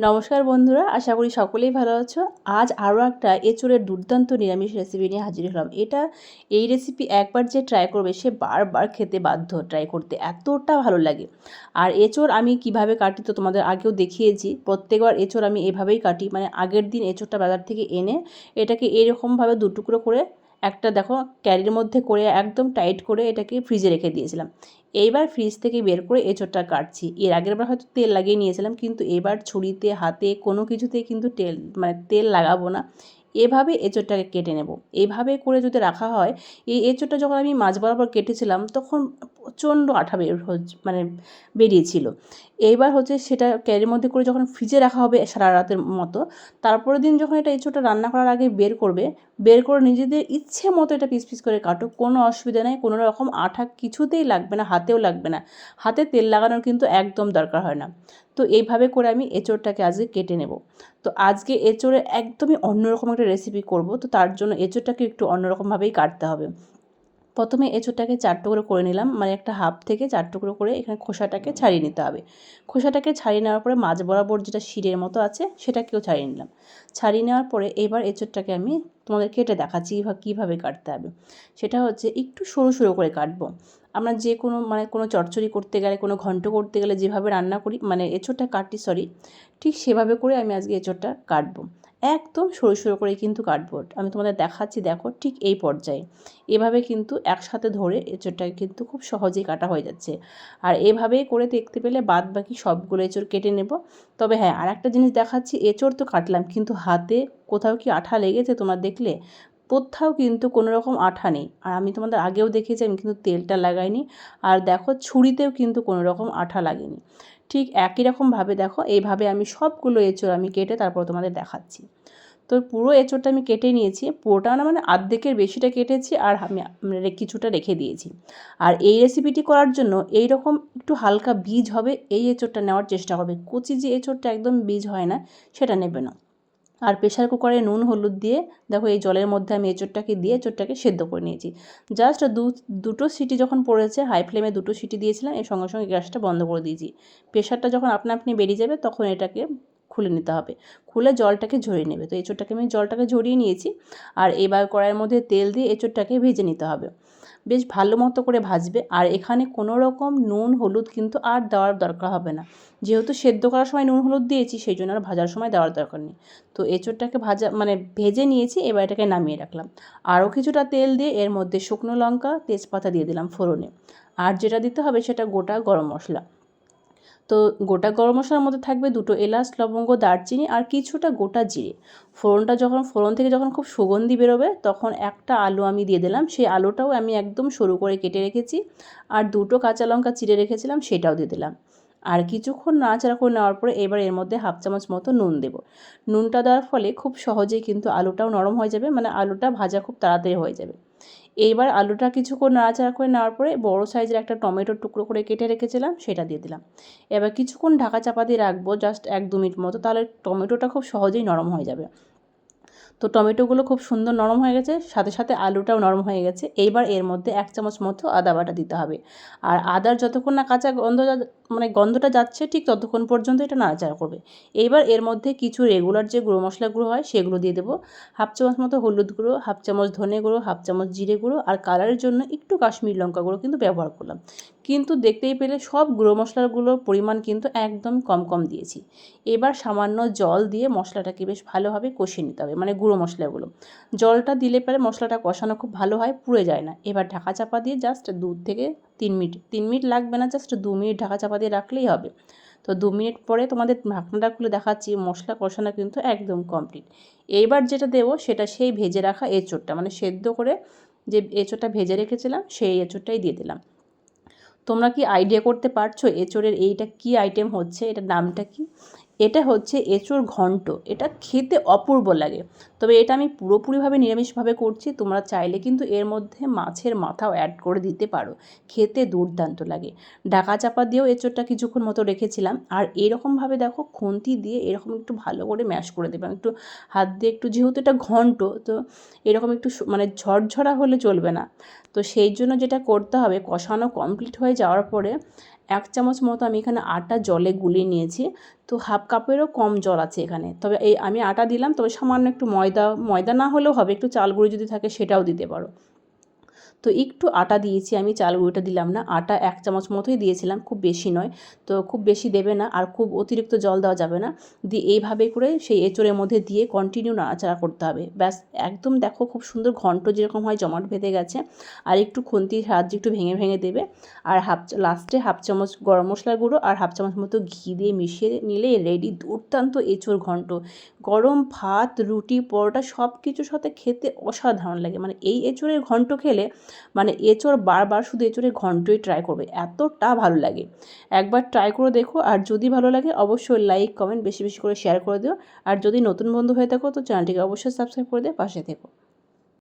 নমস্কার বন্ধুরা, আশা করি সকলেই ভালো আছো। আজ আরও একটা এঁচুড়ের দুর্দান্ত নিরামিষ রেসিপি নিয়ে হাজির হলাম। এটা, এই রেসিপি একবার যে ট্রাই করবে, সে বারবার খেতে বাধ্য ট্রাই করতে। এতটা ভালো লাগে। আর এঁচোড় আমি কীভাবে কাটি তো তোমাদের আগেও দেখিয়েছি। প্রত্যেকবার এঁচোড় আমি এভাবেই কাটি। মানে আগের দিন এঁচোড়টা বাজার থেকে এনে, এটাকে এরকমভাবে দুটুকরো করে একটা দেখো ক্যারির মধ্যে করে একদম টাইট করে এটাকে ফ্রিজে রেখে দিয়েছিলাম। এইবার ফ্রিজ থেকে বের করে এঁচোড়টা কাটছি। এর আগের বার হয়তো তেল লাগিয়ে নিয়েছিলাম, কিন্তু এবার ছুরিতে, হাতে কোনো কিছুতে কিন্তু তেল মানে তেল লাগাবো না। এভাবে এঁচোড়টাকে কেটে নেব। এভাবে করে যদি রাখা হয়, এই এঁচোড়টা যখন আমি মাছ বরাবর কেটেছিলাম, তখন প্রচণ্ড আঠা বের মানে বেরিয়েছিল। এইবার হচ্ছে সেটা ক্যারির মধ্যে করে যখন ফ্রিজে রাখা হবে সারা রাতের মতো, তারপরের দিন যখন এটা এঁচোড়টা রান্না করার আগে বের করবে, বের করে নিজেদের ইচ্ছে মতো এটা পিস পিস করে কাটো কোনো অসুবিধা নেই, কোনো রকম আঠা কিছুতেই লাগবে না, হাতেও লাগবে না। হাতে তেল লাগানোর কিন্তু একদম দরকার হয় না। তো এইভাবে করে আমি এঁচোড়টাকে আজকে কেটে নেব। তো আজকে এঁচোড়ে একদমই অন্যরকম একটা রেসিপি করব, তো তার জন্য এঁচোড়টাকে একটু অন্যরকমভাবেই কাটতে হবে। প্রথমে এঁচোড়টাকে চার টুকরো করে নিলাম। মানে একটা হাফ থেকে চার টুকরো করে এখানে খোসাটাকে ছাড়িয়ে নিতে হবে। খোসাটাকে ছাড়িয়ে নেওয়ার পরে মাঝ বরাবর যেটা শিরের মতো আছে সেটাকেও ছাড়িয়ে নিলাম। ছাড়িয়ে নেওয়ার পরে এবার এঁচোড়টাকে আমি তোমাদের কেটে দেখাচ্ছি কীভাবে কাটতে হবে। সেটা হচ্ছে একটু সরু সরু করে কাটবো। আমরা যে কোনো মানে কোনো চচ্চড়ি করতে গেলে, কোনো ঘন্ট করতে গেলে যেভাবে রান্না করি মানে এঁচোড়টা কাটি সরি ঠিক সেভাবে করে আমি আজকে এঁচোড়টা কাটবো। একদম সরু সরু করে কিন্তু কাটবো। আমি তোমাদের দেখাচ্ছি, দেখো, ঠিক এই পর্যায়ে। এভাবে কিন্তু একসাথে ধরে এঁচোড়টাকে কিন্তু খুব সহজেই কাটা হয়ে যাচ্ছে। আর এভাবেই করে দেখতে পেলে বাদ বাকি সবগুলো এঁচোড় কেটে নেব। তবে হ্যাঁ আর একটা জিনিস দেখাচ্ছি, এঁচোড় তো কাটলাম, কিন্তু হাতে কোথাও কি আঠা লেগেছে তোমার দেখলে? কোথাও কিন্তু কোনো রকম আঠা নেই। আর আমি তোমাদের আগেও দেখেছি আমি কিন্তু তেলটা লাগাইনি। আর দেখো, ছুরিতেও কিন্তু কোনো রকম আঠা লাগেনি। ঠিক একই রকমভাবে দেখো, এইভাবে আমি সবগুলো এঁচোড় আমি কেটে তারপর তোমাদের দেখাচ্ছি। তো পুরো এঁচোড়টা আমি কেটে নিয়েছি, পুরোটা না মানে আর্ধেকের বেশিটা কেটেছি আর আমি মানে কিছুটা রেখে দিয়েছি। আর এই রেসিপিটি করার জন্য এই রকম একটু হালকা বীজ হবে, এই এঁচোড়টা নেওয়ার চেষ্টা করবে কচি যে এঁচোড়টা একদম বীজ হয় না, সেটা নেবে না। আর প্রেশার কুকারে নুন, হলুদ দিয়ে দেখো এই জলের মধ্যে আমি এঁচোড়টাকে দিয়ে এঁচোড়টাকে সেদ্ধ করে নিয়েছি। জাস্ট দু, দুটো সিটি যখন পড়েছে, হাই ফ্লেমে দুটো সিটি দিয়েছিলাম, এর সঙ্গে সঙ্গে গ্যাসটা বন্ধ করে দিয়েছি। প্রেশারটা যখন আপনা আপনি বেরিয়ে যাবে, তখন এটাকে খুলে নিতে হবে। খুলে জলটাকে ঝরিয়ে নেবে। তো এঁচোড়টাকে আমি জলটাকে ঝরিয়ে নিয়েছি, আর এবার কড়াইয়ের মধ্যে তেল দিয়ে এঁচোড়টাকে ভেজে নিতে হবে। বেশ ভালো মতো করে ভাজবে। আর এখানে কোনো রকম নুন, হলুদ কিন্তু আর দেওয়ার দরকার হবে না। যেহেতু সেদ্ধ করার সময় নুন, হলুদ দিয়েছি, সেই জন্য আর ভাজার সময় দেওয়ার দরকার নেই। তো এঁচোড়টাকে ভাজা মানে ভেজে নিয়েছি, এবার এটাকে নামিয়ে রাখলাম। আরও কিছুটা তেল দিয়ে এর মধ্যে শুকনো লঙ্কা, তেজপাতা দিয়ে দিলাম ফোড়নে। আর যেটা দিতে হবে সেটা গোটা গরম মশলা। তো গোটা গরম মশলার মধ্যে থাকবে দুটো এলাচ, লবঙ্গ, দারচিনি আর কিছুটা গোটা জিরে। ফোড়নটা যখন, ফোড়ন থেকে যখন খুব সুগন্ধি বেরোবে, তখন একটা আলু আমি দিয়ে দিলাম। সেই আলুটাও আমি একদম সরু করে কেটে রেখেছি আর দুটো কাঁচা লঙ্কা চিড়ে রেখেছিলাম, সেটাও দিয়ে দিলাম। আর কিছুক্ষণ নাড়াচাড়া করে নেওয়ার পরে এবার এর মধ্যে হাফ চামচ মতো নুন দেব। নুনটা দেওয়ার ফলে খুব সহজেই কিন্তু আলুটাও নরম হয়ে যাবে মানে আলুটা ভাজা খুব তাড়াতাড়ি হয়ে যাবে। এইবার আলুটা কিছুক্ষণ নাড়াচাড়া করে নেওয়ার পরে বড় সাইজের একটা টমেটোর টুকরো করে কেটে রেখেছিলাম, সেটা দিয়ে দিলাম। এবার কিছুক্ষণ ঢাকা চাপা দিয়ে রাখব জাস্ট এক দু মিনিট মতো, তাহলে টমেটোটা খুব সহজেই নরম হয়ে যাবে। তো টমেটোগুলো খুব সুন্দর নরম হয়ে গেছে, সাথে সাথে আলুটাও নরম হয়ে গেছে। এইবার এর মধ্যে এক চামচ মতো আদা বাটা দিতে হবে। আর আদার যতক্ষণ না কাঁচা গন্ধ মানে গন্ধটা যাচ্ছে, ঠিক ততক্ষণ পর্যন্ত এটা নাড়াচাড়া করবে। এইবার এর মধ্যে কিছু রেগুলার যে গুঁড়ো মশলা গুঁড়ো হয়, সেগুলো দিয়ে দেবো। হাফ চামচ মতো হলুদ গুঁড়ো, হাফ চামচ ধনে গুঁড়ো, হাফ চামচ জিরে গুঁড়ো, আর কালারের জন্য একটু কাশ্মীর লঙ্কা গুঁড়ো কিন্তু ব্যবহার করলাম। কিন্তু দেখতেই পেলে সব গুঁড়ো মশলাগুলোর পরিমাণ কিন্তু একদম কম কম দিয়েছি। এবার সামান্য জল দিয়ে মশলাটাকে বেশ ভালোভাবে কষিয়ে নিতে হবে মানে গুঁড়ো মশলাগুলো। জলটা দিলে পরে মশলাটা কষানো খুব ভালো হয়, পুড়ে যায় না। এবার ঢাকা চাপা দিয়ে জাস্ট দু থেকে তিন মিনিট তিন মিনিট লাগবে না জাস্ট দু মিনিট ঢাকা চাপা দিয়ে রাখলেই হবে। তো দু মিনিট পরে তোমাদের ঢাকনাটা খুলে দেখাচ্ছি, মশলা কষানো কিন্তু একদম কমপ্লিট এইবার যেটা দেবো সেটা সেই ভেজে রাখা এঁচোড়টা মানে সেদ্ধ করে যে এঁচোড়টা ভেজে রেখেছিলাম, সেই এঁচোড়টাই দিয়ে দিলাম। তোমরা কি আইডিয়া করতে পারছ? এঁচোড়ের এইটা কি আইটেম হচ্ছে? এটার নামটা কি? এটা হচ্ছে এঁচোড় ঘন্ট। এটা খেতে অপূর্ব লাগে। তবে এটা আমি পুরোপুরিভাবে নিরামিষভাবে করছি। তোমরা চাইলে কিন্তু এর মধ্যে মাছের মাথাও অ্যাড করে দিতে পারো। খেতে দুর্দান্ত লাগে। ডাকা চাপা দিয়েও এঁচোড়টা কিছুক্ষণ মতো রেখেছিলাম। আর এরকমভাবে দেখো খুন্তি দিয়ে এরকম একটু ভালো করে ম্যাশ করে দেবে। একটু হাত দিয়ে একটু যেহেতু এটা ঘন্ট, তো এরকম একটু মানে ঝরঝরা হলে চলবে না। তো সেই জন্য যেটা করতে হবে, কষানো কমপ্লিট হয়ে যাওয়ার পরে এক চামচ মতো আমি এখানে আটা জলে গুলিয়ে নিয়েছি। তো হাফ কাপেরও কম জল আছে এখানে। তবে এই আমি আটা দিলাম, তবে সামান্য একটু ময়দা ময়দা না হলেও হবে, একটু চাল গুঁড়ি যদি থাকে সেটাও দিতে পারো। তো একটু আটা দিয়েছি, আমি চাল গুঁড়িটা দিলাম না, আটা এক চামচ মতোই দিয়েছিলাম, খুব বেশি নয়। তো খুব বেশি দেবে না আর খুব অতিরিক্ত জল দেওয়া যাবে না। দিয়ে এইভাবে করে সেই এঁচোড়ের মধ্যে দিয়ে কন্টিনিউ নাড়াচাড়া করতে হবে। ব্যাস, একদম দেখো খুব সুন্দর ঘন্ট যেরকম হয় জমাট বেঁধে গেছে। আর একটু খুন্তির সাহায্যে একটু ভেঙে ভেঙে দেবে। আর হাফ লাস্টে হাফ চামচ গরম মশলার গুঁড়ো আর হাফ চামচ মতো ঘি দিয়ে মিশিয়ে নিলে রেডি দুর্দান্ত এঁচোড় ঘন্ট। গরম ভাত, রুটি, পরোটা সব কিছুর সাথে খেতে অসাধারণ লাগে। মানে এই এঁচোড়ের ঘন্ট খেলে মানে এঁচড় বারবার শুধু এঁচোড়ের ঘন্টই ট্রাই করবে, এতটা ভালো লাগে। একবার ট্রাই করে দেখো, আর যদি ভালো লাগে অবশ্যই লাইক কমেন্ট বেশি বেশি করে শেয়ার করে দিও। আর যদি নতুন বন্ধু হয়ে থাকো তো চ্যানেলটিকে অবশ্যই সাবস্ক্রাইব করে দিয়ে পাশে থেকো।